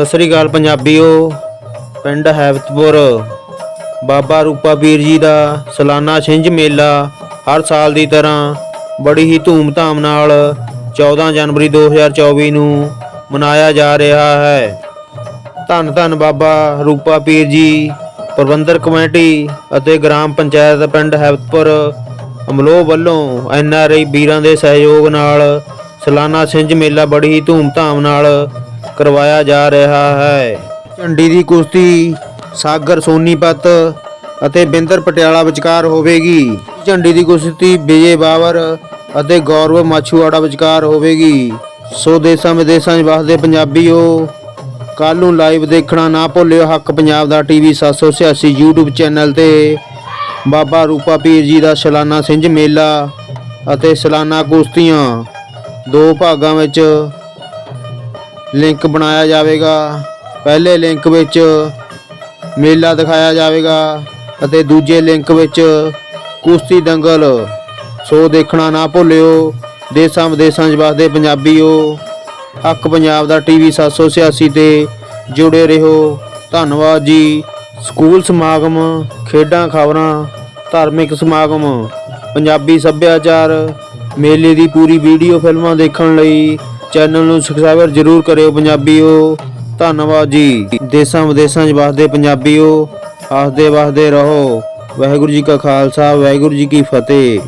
ਸਤਿ ਸ੍ਰੀ ਅਕਾਲ ਪੰਜਾਬੀਓ, ਪਿੰਡ ਹੈਬਤਪੁਰ ਬਾਬਾ ਰੂਪਾ ਪੀਰ ਜੀ ਦਾ ਸਾਲਾਨਾ ਛਿੰਝ ਮੇਲਾ ਹਰ ਸਾਲ ਦੀ ਤਰ੍ਹਾਂ ਬੜੀ ਹੀ ਧੂਮ-ਧਾਮ ਨਾਲ 14 ਜਨਵਰੀ 2024 ਨੂੰ ਮਨਾਇਆ ਜਾ ਰਿਹਾ ਹੈ। ਧੰਨ ਧੰਨ ਬਾਬਾ ਰੂਪਾ ਪੀਰ ਜੀ, ਪ੍ਰਬੰਧਕ ਕਮੇਟੀ ਅਤੇ ਗ੍ਰਾਮ ਪੰਚਾਇਤ ਪਿੰਡ ਹੈਬਤਪੁਰ ਅਮਲੋਹ ਵੱਲੋਂ ਐਨ ਆਰ ਆਈ ਵੀਰਾਂ ਦੇ ਸਹਿਯੋਗ ਨਾਲ ਸਾਲਾਨਾ ਛਿੰਝ ਮੇਲਾ ਬੜੀ ਹੀ ਧੂਮ-ਧਾਮ ਨਾਲ ਕਰਵਾਇਆ ਜਾ ਰਿਹਾ ਹੈ। ਝੰਡੀ ਦੀ ਕੁਸ਼ਤੀ ਸਾਗਰ ਸੋਨੀਪਤ ਅਤੇ ਬਿੰਦਰ ਪਟਿਆਲਾ ਵਿਚਕਾਰ ਹੋਵੇਗੀ। ਝੰਡੀ ਦੀ ਕੁਸ਼ਤੀ ਵਿਜੇ ਬਾਵਰ ਅਤੇ ਗੌਰਵ ਮਾਛੂਆੜਾ ਵਿਚਕਾਰ ਹੋਵੇਗੀ। ਸੋ ਦੇਸਾਂ ਵਿਦੇਸਾਂ 'ਚ ਵਸਦੇ ਪੰਜਾਬੀਓ ਕੱਲ ਨੂੰ ਲਾਈਵ ਦੇਖਣਾ ਨਾ ਭੁੱਲਿਓ ਹੱਕ ਪੰਜਾਬ ਦਾ ਟੀਵੀ 786 YouTube ਚੈਨਲ ਤੇ। ਬਾਬਾ ਰੂਪਾ ਪੀਰ ਜੀ ਦਾ ਸਲਾਨਾ ਸਿੰਝ ਮੇਲਾ ਅਤੇ ਸਲਾਨਾ ਕੁਸ਼ਤੀਆਂ। ਦੋ ਭਾਗਾਂ ਵਿੱਚ ਲਿੰਕ ਬਣਾਇਆ ਜਾਵੇਗਾ। ਪਹਿਲੇ ਲਿੰਕ ਵਿੱਚ ਮੇਲਾ ਦਿਖਾਇਆ ਜਾਵੇਗਾ ਅਤੇ ਦੂਜੇ ਲਿੰਕ ਵਿੱਚ ਕੁਸ਼ਤੀ ਦੰਗਲ। ਸੋ ਦੇਖਣਾ ਨਾ ਭੁੱਲਿਓ, ਦੇਸਾਂ ਵਿਦੇਸਾਂ 'ਚ ਵਸਦੇ ਪੰਜਾਬੀਓ, ਹੱਕ ਪੰਜਾਬ ਦਾ ਟੀਵੀ 786 ਤੇ ਜੁੜੇ ਰਹੋ। ਧੰਨਵਾਦ ਜੀ। ਸਕੂਲ ਸਮਾਗਮ, ਖੇਡਾਂ ਖਬਰਾਂ, ਧਾਰਮਿਕ ਸਮਾਗਮ, ਪੰਜਾਬੀ ਸੱਭਿਆਚਾਰ, ਮੇਲੇ ਦੀ ਪੂਰੀ ਵੀਡੀਓ ਫਿਲਮਾਂ ਦੇਖਣ ਲਈ ਚੈਨਲ ਨੂੰ ਸਬਸਕ੍ਰਾਈਬ ਜਰੂਰ ਕਰਿਓ ਪੰਜਾਬੀਓ। ਧੰਨਵਾਦ ਜੀ। ਦੇਸਾਂ ਵਿਦੇਸਾਂ 'ਚ ਵਸਦੇ ਪੰਜਾਬੀਓ। ਹੱਸਦੇ ਵਸਦੇ ਰਹੋ। ਵਾਹਿਗੁਰੂ ਜੀ ਕਾ ਖਾਲਸਾ, ਵਾਹਿਗੁਰੂ ਜੀ ਕੀ ਫਤਿਹ।